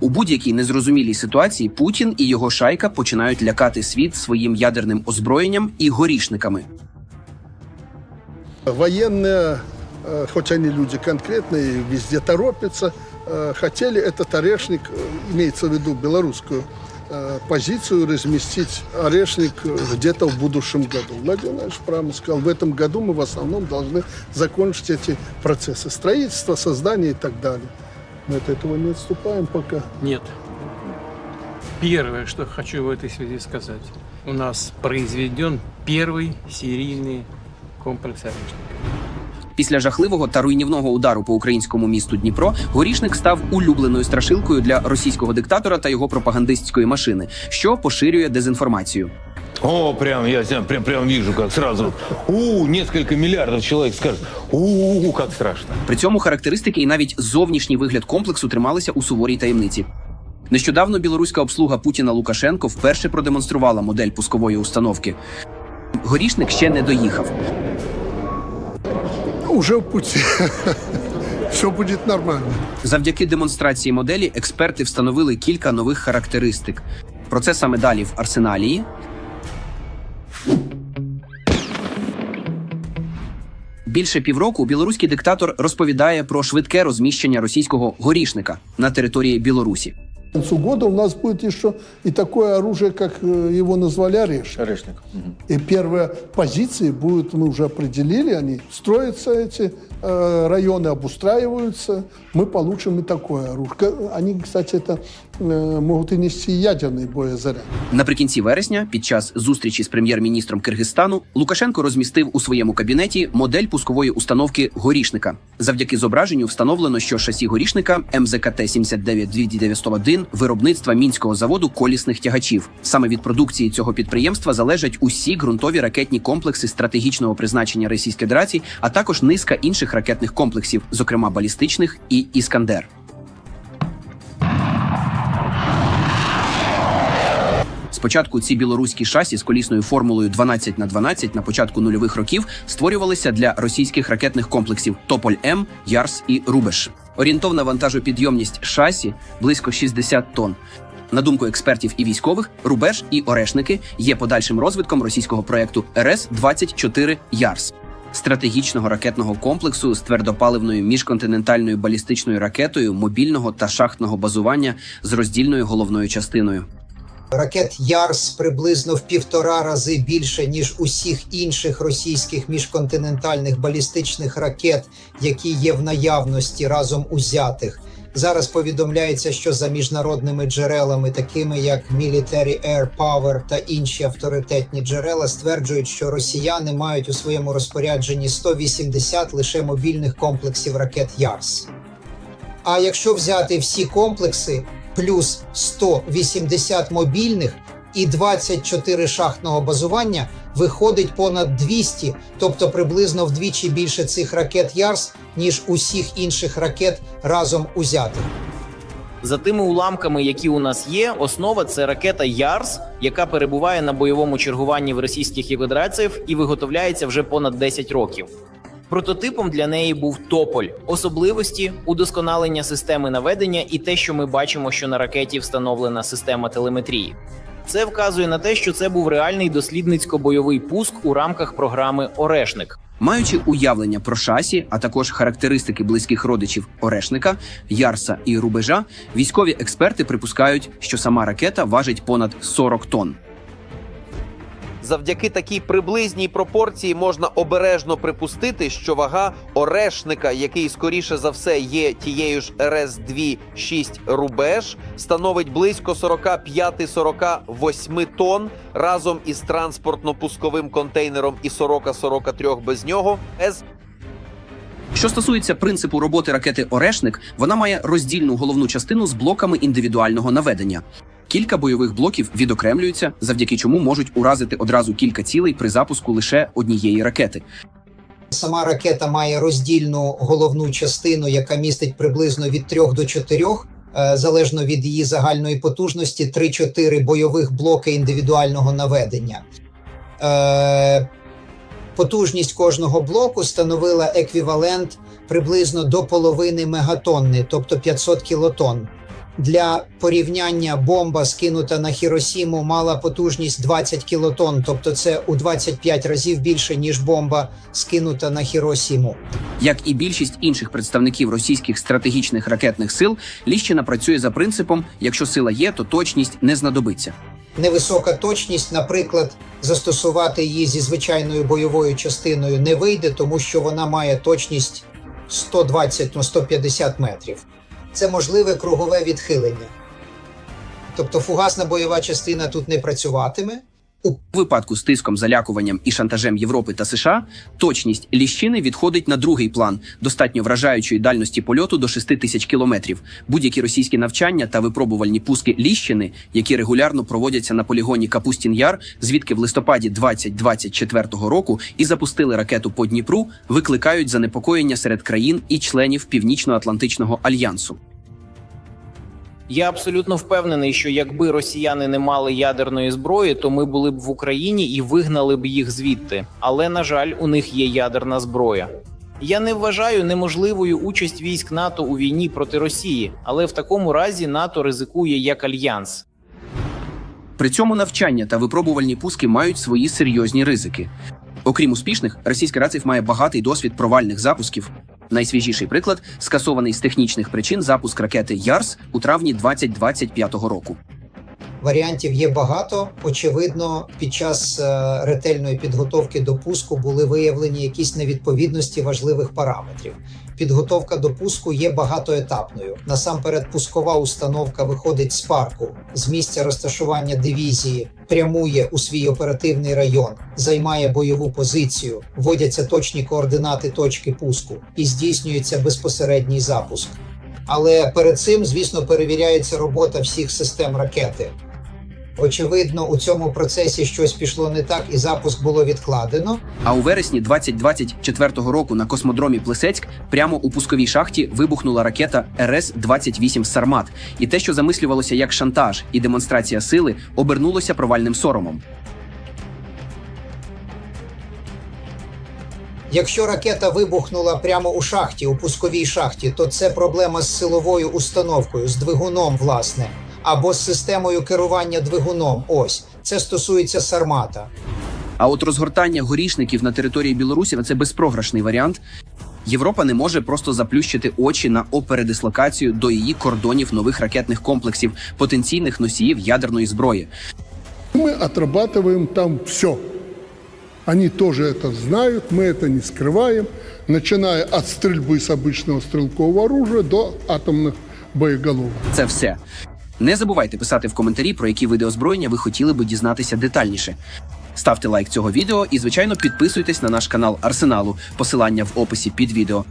У будь-якій незрозумілій ситуації Путін і його шайка починають лякати світ своїм ядерним озброєнням і горішниками. Военные, э, хоть они люди конкретные, везде торопятся, э, хотели этот орешник, э, имеется в виду белорусскую э, позицию, разместить орешник э, где-то в будущем году. Владимир Владимирович правильно сказал, в этом году мы в основном должны закончить эти процессы строительства, создания и так далее. Мы от этого не отступаем пока. Нет. Первое, что хочу в этой связи сказать. У нас произведен первый серийный комплекс орешника. Після жахливого та руйнівного удару по українському місту Дніпро горішник став улюбленою страшилкою для російського диктатора та його пропагандистської машини, що поширює дезінформацію. О, прям, я прям, прям, прям вижу, как сразу, у, несколько миллиардов человек скажет, у, как страшно. При цьому характеристики і навіть зовнішній вигляд комплексу трималися у суворій таємниці. Нещодавно білоруська обслуга Путіна Лукашенко вперше продемонструвала модель пускової установки. Горішник ще не доїхав. Уже в пути. Все будет нормально. Завдяки демонстрації моделі експерти встановили кілька нових характеристик. Про це саме далі в арсеналії. Більше півроку білоруський диктатор розповідає про швидке розміщення російського горішника на території Білорусі. К концу года у нас будет еще и такое оружие, как э, его назвали орешник. Орешник. И первые позиции будут, мы уже определили, они строятся, эти э, районы обустраиваются, мы получим и такое оружие. Ка- Они, кстати, это э, могут и нести ядерный боезаряд. Наприкінці вересня, під час зустрічі з прем'єр-міністром Киргизстану, Лукашенко розмістив у своєму кабінеті модель пускової установки горішника. Завдяки зображенню встановлено, що шасі горішника МЗКТ 79291 виробництва мінського заводу колісних тягачів. Саме від продукції цього підприємства залежать усі ґрунтові ракетні комплекси стратегічного призначення Російської Федерації, а також низка інших ракетних комплексів, зокрема балістичних і іскандер. Спочатку ці білоруські шасі з колісною формулою 12 на 12 на початку нульових років створювалися для російських ракетних комплексів Тополь М, Ярс і Рубеш. Орієнтовна вантажопідйомність шасі близько 60 тонн. На думку експертів і військових, Рубеж і Орешники є подальшим розвитком російського проекту РС 24 Ярс. Стратегічного ракетного комплексу з твердопаливною міжконтинентальною балістичною ракетою мобільного та шахтного базування з роздільною головною частиною. Ракет Ярс приблизно в півтора рази більше ніж усіх інших російських міжконтинентальних балістичних ракет, які є в наявності разом узятих. Зараз повідомляється, що за міжнародними джерелами, такими як Military Air Power та інші авторитетні джерела, стверджують, що росіяни мають у своєму розпорядженні 180 лише мобільних комплексів ракет Ярс. А якщо взяти всі комплекси плюс 180 мобільних і 24 шахтного базування, виходить понад 200, тобто приблизно вдвічі більше цих ракет Ярс, ніж усіх інших ракет разом узятих. За тими уламками, які у нас є, основа це ракета Ярс, яка перебуває на бойовому чергуванні в російських євродраців і виготовляється вже понад 10 років. Прототипом для неї був Тополь, особливості, удосконалення системи наведення і те, що ми бачимо, що на ракеті встановлена система телеметрії. Це вказує на те, що це був реальний дослідницько-бойовий пуск у рамках програми Орешник. Маючи уявлення про шасі, а також характеристики близьких родичів Орешника, Ярса і Рубежа, військові експерти припускають, що сама ракета важить понад 40 тонн. Завдяки такій приблизній пропорції можна обережно припустити, що вага орешника, який скоріше за все є тією ж РС-2 6 рубеж, становить близько 45-48 тонн разом із транспортно-пусковим контейнером і 40-43 без нього. С Що стосується принципу роботи ракети Орешник, вона має роздільну головну частину з блоками індивідуального наведення. Кілька бойових блоків відокремлюються, завдяки чому можуть уразити одразу кілька цілей при запуску лише однієї ракети. Сама ракета має роздільну головну частину, яка містить приблизно від 3 до 4, е, залежно від її загальної потужності, 3-4 бойових блоки індивідуального наведення. Е, Потужність кожного блоку становила еквівалент приблизно до половини мегатонни, тобто 500 кілотонн. Для порівняння бомба, скинута на Хіросіму, мала потужність 20 кілотонн, тобто це у 25 разів більше, ніж бомба, скинута на Хіросіму. Як і більшість інших представників російських стратегічних ракетних сил, Ліщина працює за принципом: якщо сила є, то точність не знадобиться. Невисока точність, наприклад, застосувати її зі звичайною бойовою частиною не вийде, тому що вона має точність 120-150 метрів. Це можливе кругове відхилення. Тобто фугасна бойова частина тут не працюватиме. У випадку з тиском, залякуванням і шантажем Європи та США точність ліщини відходить на другий план, достатньо вражаючої дальності польоту до 6 тисяч кілометрів. Будь-які російські навчання та випробувальні пуски ліщини, які регулярно проводяться на полігоні Капустін Яр, звідки в листопаді 2024 року і запустили ракету по Дніпру, викликають занепокоєння серед країн і членів Північно-Атлантичного альянсу. Я абсолютно впевнений, що якби росіяни не мали ядерної зброї, то ми були б в Україні і вигнали б їх звідти. Але на жаль, у них є ядерна зброя. Я не вважаю неможливою участь військ НАТО у війні проти Росії, але в такому разі НАТО ризикує як альянс. При цьому навчання та випробувальні пуски мають свої серйозні ризики. Окрім успішних, російський рацив має багатий досвід провальних запусків. Найсвіжіший приклад скасований з технічних причин запуск ракети Ярс у травні 2025 року. Варіантів є багато. Очевидно, під час е, ретельної підготовки до пуску були виявлені якісь невідповідності важливих параметрів. Підготовка до пуску є багатоетапною. Насамперед, пускова установка виходить з парку з місця розташування дивізії, прямує у свій оперативний район, займає бойову позицію, вводяться точні координати точки пуску і здійснюється безпосередній запуск. Але перед цим, звісно, перевіряється робота всіх систем ракети. Очевидно, у цьому процесі щось пішло не так, і запуск було відкладено. А у вересні 2024 року на космодромі Плесецьк прямо у пусковій шахті вибухнула ракета РС-28 Сармат. І те, що замислювалося як шантаж і демонстрація сили, обернулося провальним соромом. Якщо ракета вибухнула прямо у шахті, у пусковій шахті, то це проблема з силовою установкою, з двигуном, власне, або з системою керування двигуном. Ось це стосується Сармата. А от розгортання горішників на території Білорусі це безпрограшний варіант. Європа не може просто заплющити очі на опередислокацію до її кордонів нових ракетних комплексів, потенційних носіїв ядерної зброї. Мы отрабатываем там все. Они тоже это знают, мы это не скрываем, начиная от стрельбы с обычного стрелкового оружия до атомных боеголовок. Це все. Не забувайте писати в коментарі, про які види озброєння ви хотіли би дізнатися детальніше. Ставте лайк цього відео і, звичайно, підписуйтесь на наш канал Арсеналу. Посилання в описі під відео.